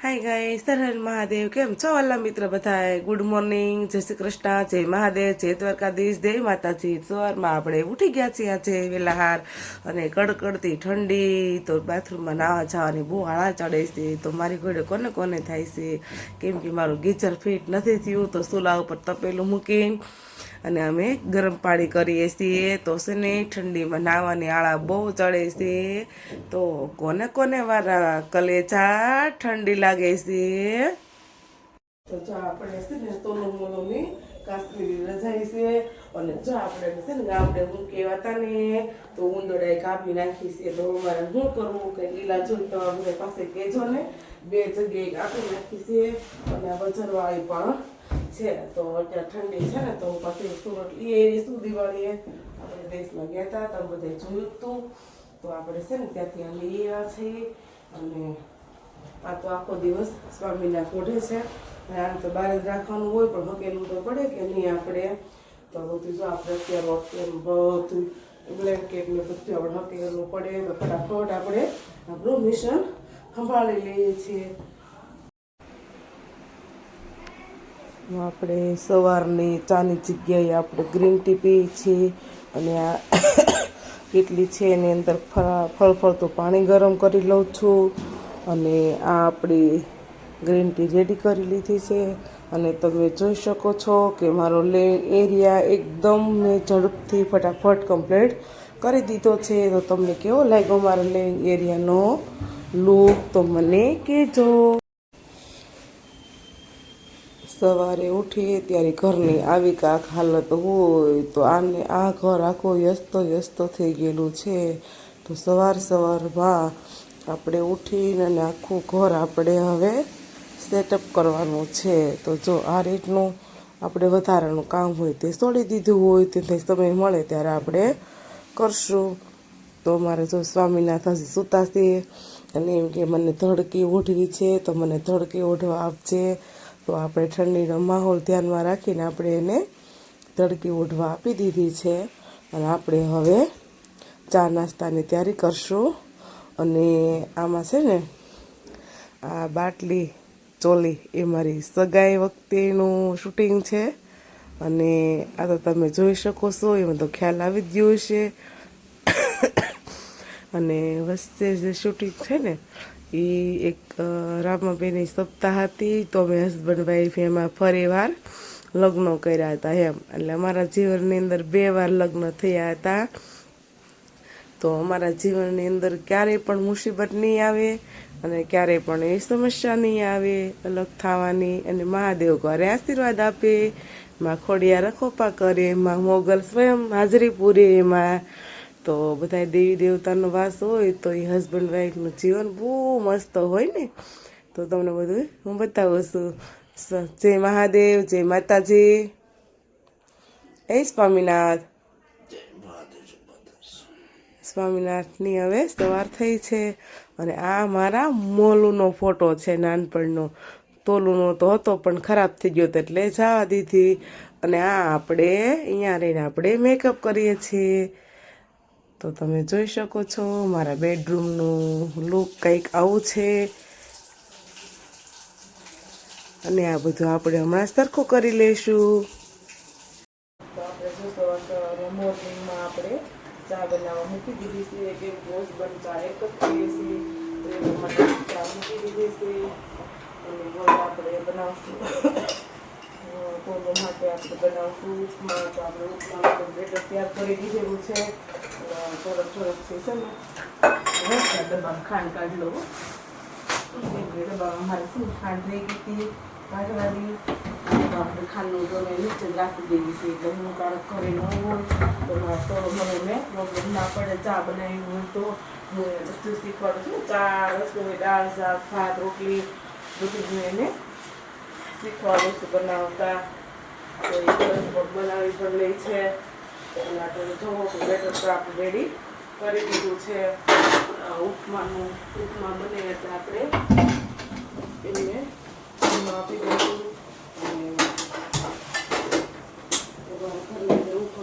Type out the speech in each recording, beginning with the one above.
હાય ગાય સરહર મહાદેવ કેમ છો વાલા મિત્ર બધાએ? ગુડ મોર્નિંગ જય શ્રી કૃષ્ણ, જય મહાદેવ, જય દ્વારકાધીશ, જય માતાજી. સવારમાં આપણે ઉઠી ગયા છીએ આજે વેલા હાર અને કડકડતી ઠંડી, તો બાથરૂમમાં નાવા જવાની બહુ હાળા ચડે છે, તો મારી ઘોડે કોને કોને થાય છે? કેમ કે મારું ગીચર ફિટ નથી થયું, તો સુલા ઉપર તપેલું મૂકીને અને અમે ગરમ પાણી કરીએ છીએ. તો છે ઠંડીમાં નાવાની આળા બહુ ચડે છે. તો કોને કોને વારા કલેચા ઠંડી લાગે છે? તો જો આપણે છે ને તોલું મોલુંની કાશ્મીરી રજાઈ છે. અને જો આપણે છે ને ગામડે હું કહેવાતા ને, તો ઉંદરડાએ કાપી નાખી છે. તો શું કરવું? કે લીલા જોઈ તો અમને પાસે કહેજો ને. બે જગ્યાએ કાપી નાખી છે. અને આ બજારવાળી પણ છે, તો અત્યારે ઠંડી છે ને, તો પછી સુરત એ શું દિવાળીએ આપણે દેશમાં ગયા હતા તો બધે જોયું હતું તો. આપણે છે ને ત્યાંથી અમે આવ્યા છીએ. અને આ તો આખો દિવસ સ્વામીના કોઢે છે. આમ તો બહાર જ રાખવાનું હોય, પણ હકેલું તો પડે કે નહીં આપણે. તો બધું જો આપણે અત્યારે અત્યારે બધું બ્લેન્કેટ ને બધું આપણે હકેલું પડે ફટાફટ આપણે આપણું મિશન સંભાળી લઈએ છીએ. આપણે સવારની ચાની જગ્યાએ આપણે ગ્રીન ટી પીએ છીએ અને આ કેટલી છે એની અંદર ફળ ફળફળતું પાણી ગરમ કરી લઉં છું અને આ આપણી ગ્રીન ટી રેડી કરી લીધી છે. અને તમે જોઈ શકો છો કે મારો લે, એરિયા એકદમ મેં ઝડપથી ફટાફટ કમ્પ્લીટ કરી દીધો છે. તો તમને કેવો લાગ્યો મારો લે, એરિયાનો લુક તો મને કહેજો. સવારે ઉઠીએ ત્યારે ઘરની આવી કાંક હાલત હોય તો આને આ ઘર આખો વ્યસ્ત વ્યસ્ત થઈ ગયેલું છે. તો સવાર સવારમાં આપણે ઉઠીને આખું ઘર આપણે હવે સેટઅપ કરવાનું છે. તો જો આ રીતનું આપણે વધારાનું કામ હોય તે છોડી દીધું હોય તે સમય મળે ત્યારે આપણે કરશું. તો મારે જો સ્વામીનાથ હજી સૂતા છે અને એમ કે મને ધડકી ઓઢવી છે તો મને ધડકી ઓઢવા આપજે. તો આપણે ઠંડીનો માહોલ ધ્યાનમાં રાખીને આપણે એને તડકી ઓઢવા આપી દીધી છે. અને આપણે હવે ચા નાસ્તાની તૈયારી કરશું. અને આમાં છે ને, આ બાટલી, ચોલી એ મારી સગાઈ વખતેનું શૂટિંગ છે. અને આ તો તમે જોઈ શકો છો, એમાં તો ખ્યાલ આવી ગયો છે અને વચ્ચે જે શૂટિંગ છે ને એ એક રામાબેનની સપ્તાહ હતી, તો અમે હસબન્ડ વાઈફ એમાં ફરી વાર લગ્ન કર્યા હતા એમ. એટલે અમારા જીવનની અંદર બે વાર લગ્ન થયા હતા. તો અમારા જીવનની અંદર ક્યારેય પણ મુસીબત નહીં આવે અને ક્યારેય પણ એ સમસ્યા નહીં આવે, અલગ થવાની. અને મહાદેવ ઘરે આશીર્વાદ આપે, માં ખોડિયા રખોપા કરે, માં મોગલ સ્વયં હાજરી પૂરે એમાં તો બધા દેવી દેવતાનો વાસ હોય તો એ હસબન્ડ વાઈફનું જીવન બહુ મસ્ત હોય ને. તો તમને બધું હું બતાવું છું. જય મહાદેવ જય માતાજી. એ સ્વામિનાથ. સ્વામિનાથની હવે સવાર થઈ છે અને આ મારા મોલુનો ફોટો છે નાનપણનો. તોલુનો તો હતો પણ ખરાબ થઈ ગયો હતો એટલે જવા દીધી. અને આ આપણે અહીંયા રહીને આપણે મેકઅપ કરીએ છીએ. તો તમે જોઈ શકો છો મારા બેડરૂમનું લુક કંઈક આવું છે. અને આ બધું આપણે હમણાં સરખું કરી લઈશું. આપણે ચા બનાવવા બનાવશું. તૈયાર કરી દીધેલું છે. થોડોક થોડોક છે ને રસના ડબ્બામાં ખાંડ કાઢી લઉં ડબ્બામાં મારે શું ખાંડ રહી ગઈ હતી? તો આપણે ખાંડનું તો મેં નીચે જ રાખી દેવી છે, એટલે હું કારક ઘરે ન હોય. તો તો મને મેં પ્રોબ્લેમ ના પડે, ચા બનાવી હોય તો. હું બધું શીખવાડું છું, ચા, રસોઈ, દાળ, શાક, ભાત, રોટલી, બધું હું એને શીખવાડું છું, બનાવતા. તો એ બનાવી પણ લે છે. આપણે જોવો તો બેટર તો આપણે રેડી કરી દીધું છે ઉપમાનું ઉપમા બને એટલે આપણે એને આપી દઈશું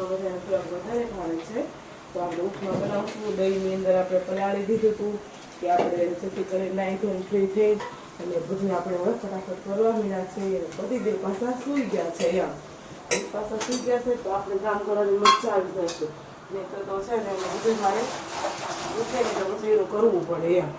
વધારે ભાવે છે તો આપણે ઉપમા બનાવશું દહીંની અંદર આપણે પલાળી દીધું હતું કે આપણે જેથી કરીને નાઈ ધોઈ ફ્રી થઈ અને બધું આપણે હવે ફટાફટ કરવા મીના છે બધી દે પાછા સૂઈ ગયા છે એમ. પાછા સૂઈ ગયા છે તો આપણે કામ કરવાની મજા આવી જશે. નહીં તો છે ને બધું મારે ઉઠે તો કરવું પડે એમ.